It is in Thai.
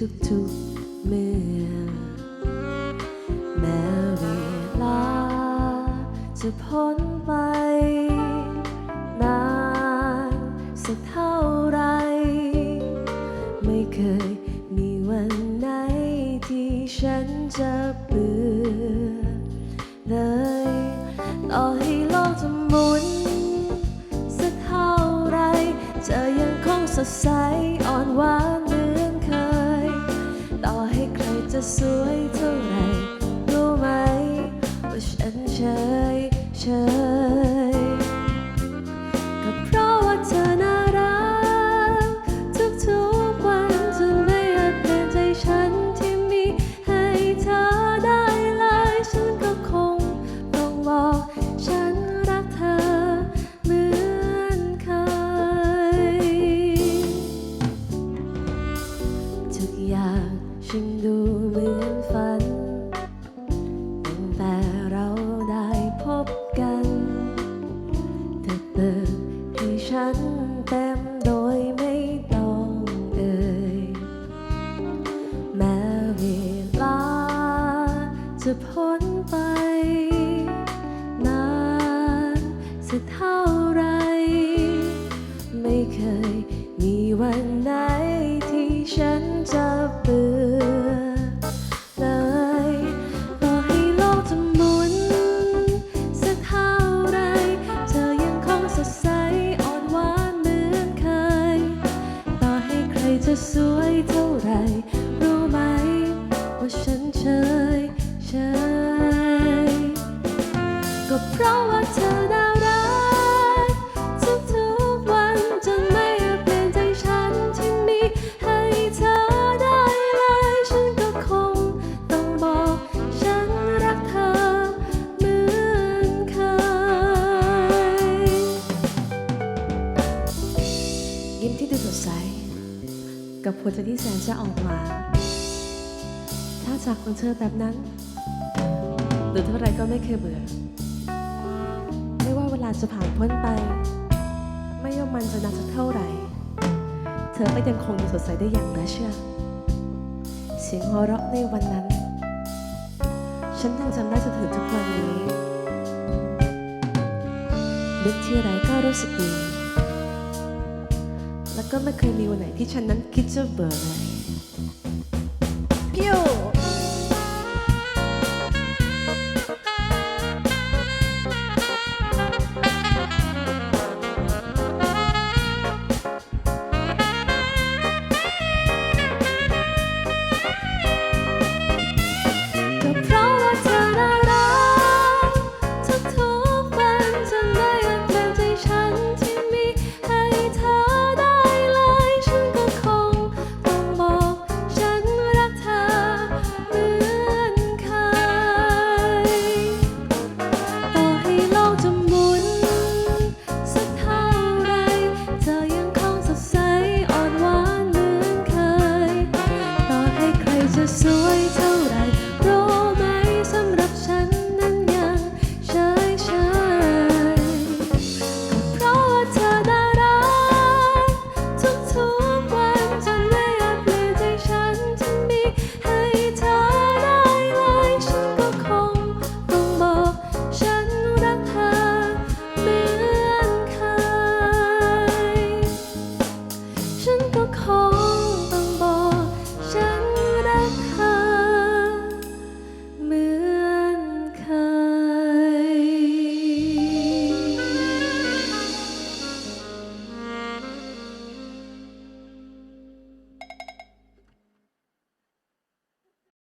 ทุกๆเมื่อ แม้เวลาจะพ้นไปนานสักเท่าไร ไม่เคยมีวันไหนที่ฉันจะเบื่อเลยต่อให้โลกจะหมุนสักเท่าไรจะยังคงสดใสอ่อนหวาน ใครจะ ฉันดูเหมือนฝัน ตั้งแต่เราได้พบกันเธอเปิดให้ฉันเต็มโดยไม่ต้องเอ่ยแม้เวลาจะพ้นไป นานสักเท่าไร ไม่เคยมีวันไหน จะสวยเท่าไร รู้ไหม ว่าฉันเฉยเฉยก็เพราะว่าเธอน่ารั กับหัวใจที่แสนจะออกมาถ้าจากของเธอแบบนั้นหรือเท่าไรก็ไม่เคยเบื่อ ไม่ว่าเวลาจะผ่านพ้นไป ไม่ว่ามันจะนานสักเท่าไหร่ เธอก็ยังคงสดใสได้อย่างน่าเชื่อ เสียงหัวเราะในวันนั้น ฉันยังจำได้จนถึงทุกวันนี้นึกที่ไรก็รู้สึกดี ก็ไม่เคยมีวันไหนที่ฉันนั้นคิดจะเบื่อเลยพิวก็